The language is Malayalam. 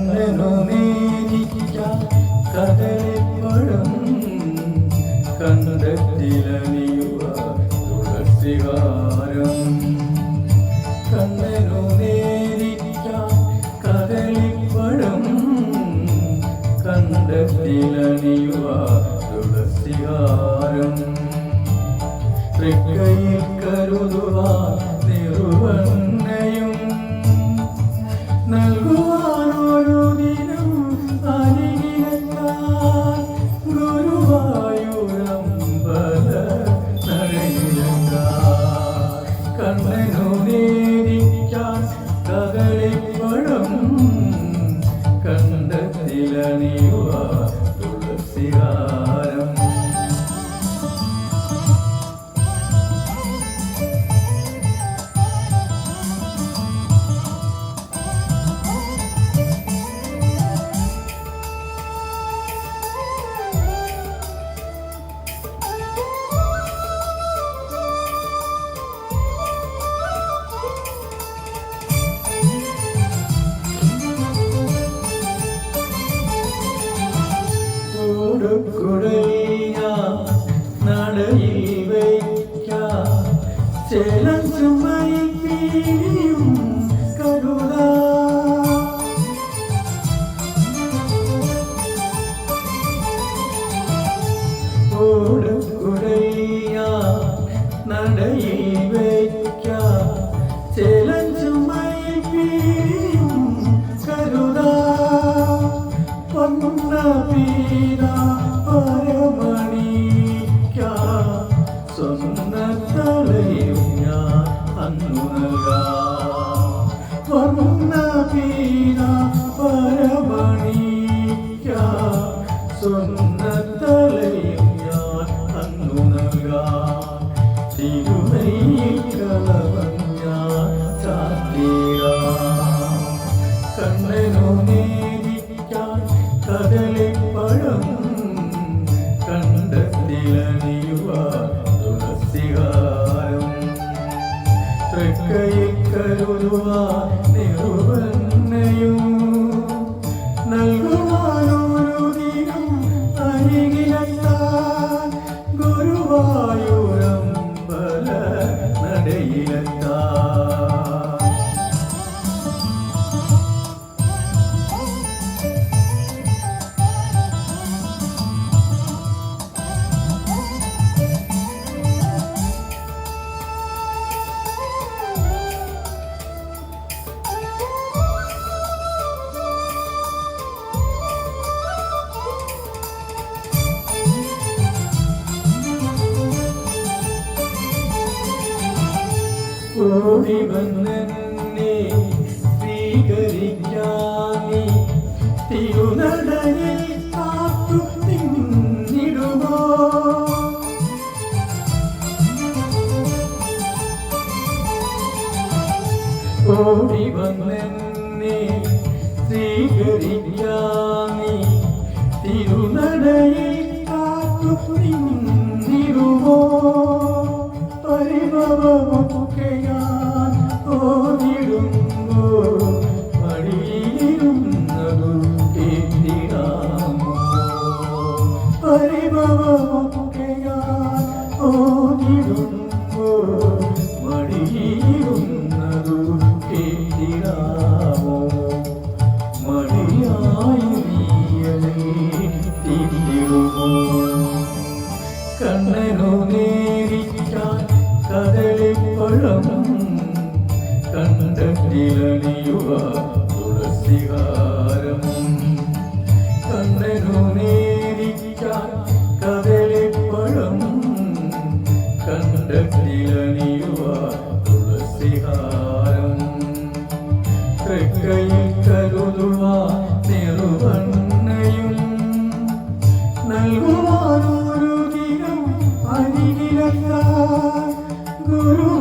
കണ്ണനു നേരിക്കാൻ കദളിപ്പഴം കണ്ടത്തിലണിയുക തുളസിഹാരം കണ്ണനു നേരിക്കാൻ കദളിപ്പഴം കണ്ടത്തിലണിയുക തുളസിഹാരം കൊടുക്കുടയ്യ നടയിൽ വയ്ക്കാം. ചേലം Rabina, കണ്ടത്തിലണിയുക തുളസിഹാരം തൃക്കൈ കരുതുക നിറുവന്നയും നൽകുവാനൊരു ദിനം അരികിലെത്താൻ ഓടി വന്നെന്നെ സ്വീകരിക്കാനി തിരുനടയിൽ കാത്തു നിന്നിടുമോ? ഓടി വന്നെന്നെ സ്വീകരിക്കാനി തിരുനടയിൽ കണ്ണനു നേരിക്കാൻ കദളിപ്പഴം കണ്ടത്തിലണിയുക തുളസിഹാരം. കണ്ണനു നേരിക്കാൻ കദളിപ്പഴം കണ്ടത്തിലണിയുക തുളസിഹാരം. തൃക്കൈയിൽ